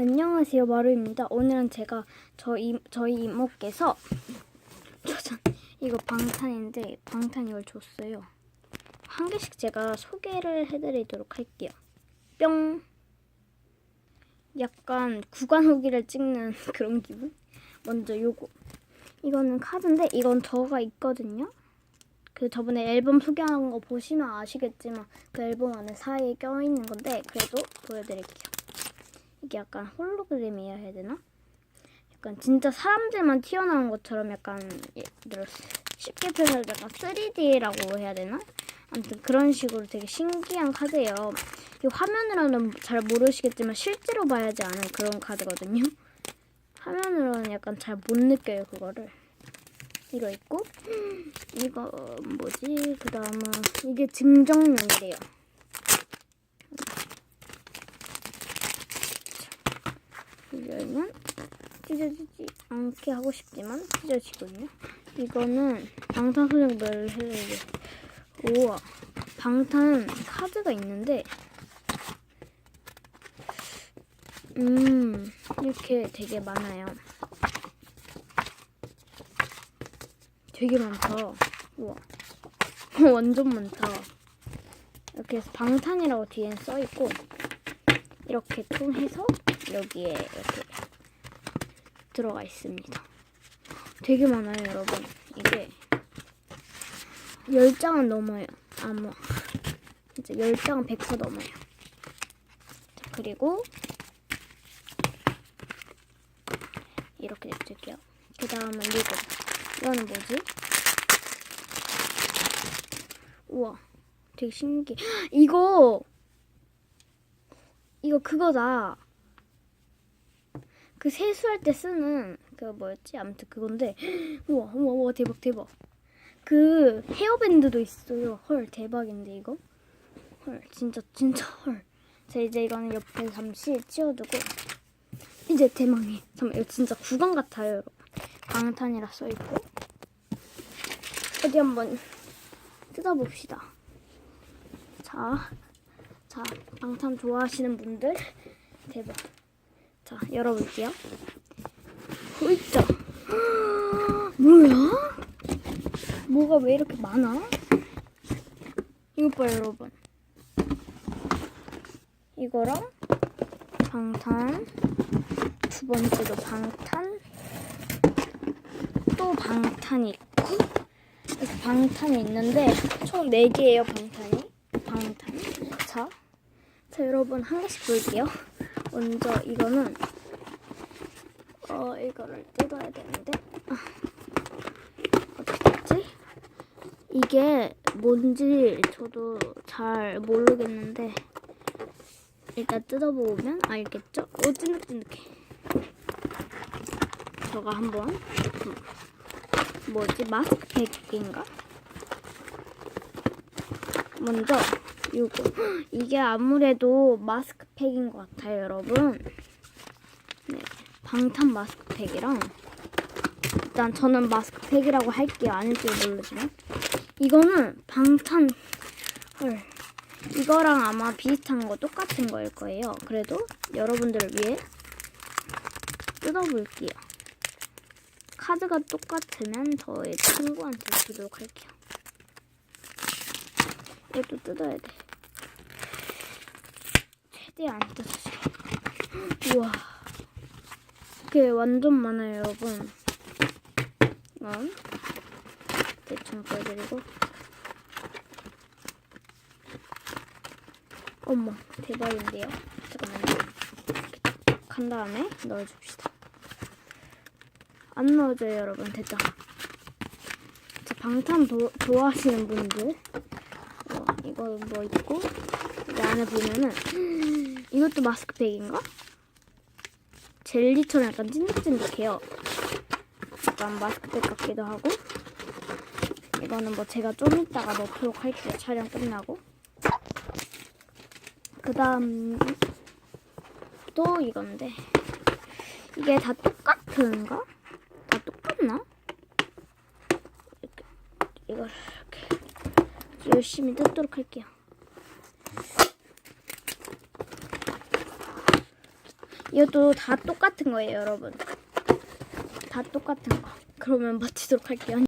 안녕하세요 마루입니다. 오늘은 제가 저희 저희 이모께서 짜잔 이거 방탄인데 방탄 이걸 줬어요. 한 개씩 제가 소개를 해드리도록 할게요. 뿅. 약간 구간 후기를 찍는 그런 기분. 먼저 요거. 이거는 카드인데 이건 저가 있거든요. 그 저번에 앨범 소개한 거 보시면 아시겠지만 그 앨범 안에 사이에 껴있는 건데 그래도 보여드릴게요. 이게 약간 홀로그램이라 해야 되나? 약간 진짜 사람들만 튀어나온 것처럼 약간 예를 쉽게 표현해서 약간 3D라고 해야 되나? 아무튼 그런 식으로 되게 신기한 카드예요. 이 화면으로는 잘 모르시겠지만 실제로 봐야지 아는 그런 카드거든요. 화면으로는 약간 잘 못 느껴요 그거를. 이거 있고 이거 뭐지? 그 다음은 이게 증정면이래요. 이거는 찢어지지 않게 하고 싶지만 찢어지거든요. 이거는 방탄 소년단을 해야 돼. 우와, 방탄 카드가 있는데, 음, 이렇게 되게 많아요. 되게 많다. 우와, 완전 많다. 이렇게 해서 방탄이라고 뒤에 써 있고, 이렇게 통해서 여기에 이렇게 들어가 있습니다. 되게 많아요, 여러분. 이게 10장은 넘어요. 아마 진짜 10장은 100% 넘어요. 자, 그리고 이렇게 냅둘게요. 그 다음은 이거. 이거는 뭐지? 우와, 되게 신기해. 이거 이거 그거다. 그 세수할 때 쓰는 그 뭐였지? 아무튼 그건데 우와 우와 우와 대박 대박. 그 헤어밴드도 있어요. 헐 대박인데 이거. 헐 진짜 진짜 헐. 자 이제 이거는 옆에 잠시 치워두고 이제 대망의 잠깐 이거 진짜 구강 같아요 여러분. 방탄이라 써 있고 어디 한번 뜯어봅시다. 자. 자, 방탄 좋아하시는 분들 대박. 자, 열어볼게요. 홀짝. 뭐야? 뭐가 왜 이렇게 많아? 이것 봐요, 여러분. 이거랑 방탄. 두 번째도 방탄. 또 방탄이 있고. 방탄이 있는데 총 4개예요, 방탄이. 방탄. 자, 자 여러분 한 개씩 볼게요. 먼저 이거는 어 이거를 뜯어야 되는데 아, 어떻게 됐지? 이게 뭔지 저도 잘 모르겠는데 일단 뜯어보면 알겠죠? 오 찐득찐득해. 저가 한번 음, 뭐지 마스크팩인가? 먼저 이거 이게 아무래도 마스크팩인 것 같아요, 여러분. 네, 방탄 마스크팩이랑 일단 저는 마스크팩이라고 할게요. 아닐지 모르지만 이거는 방탄 헐 이거랑 아마 비슷한 거 똑같은 거일 거예요. 그래도 여러분들을 위해 뜯어볼게요. 카드가 똑같으면 저의 친구한테 주도록 할게요. 이것도 뜯어야 돼. 최대한 뜯어주세요. 우와. 이게 완전 많아요, 여러분. 이건 대충 보여드리고. 어머, 대박인데요? 잠깐만요. 딱한 다음에 넣어줍시다. 안 넣어져요, 여러분. 자, 방탄 도, 좋아하시는 분들. 어, 이거 뭐 있고 이 안에 보면은 이것도 마스크팩인가? 젤리처럼 약간 찐득찐득해요. 약간 마스크팩 같기도 하고 이거는 뭐 제가 좀 이따가 넣도록 할게요. 촬영 끝나고 그 다음 또 이건데 이게 다 똑같은가? 다 똑같나? 이렇게 이걸 이렇게 열심히 뜯도록 할게요. 이것도 다 똑같은 거예요, 여러분. 다 똑같은 거. 그러면 마치도록 할게요.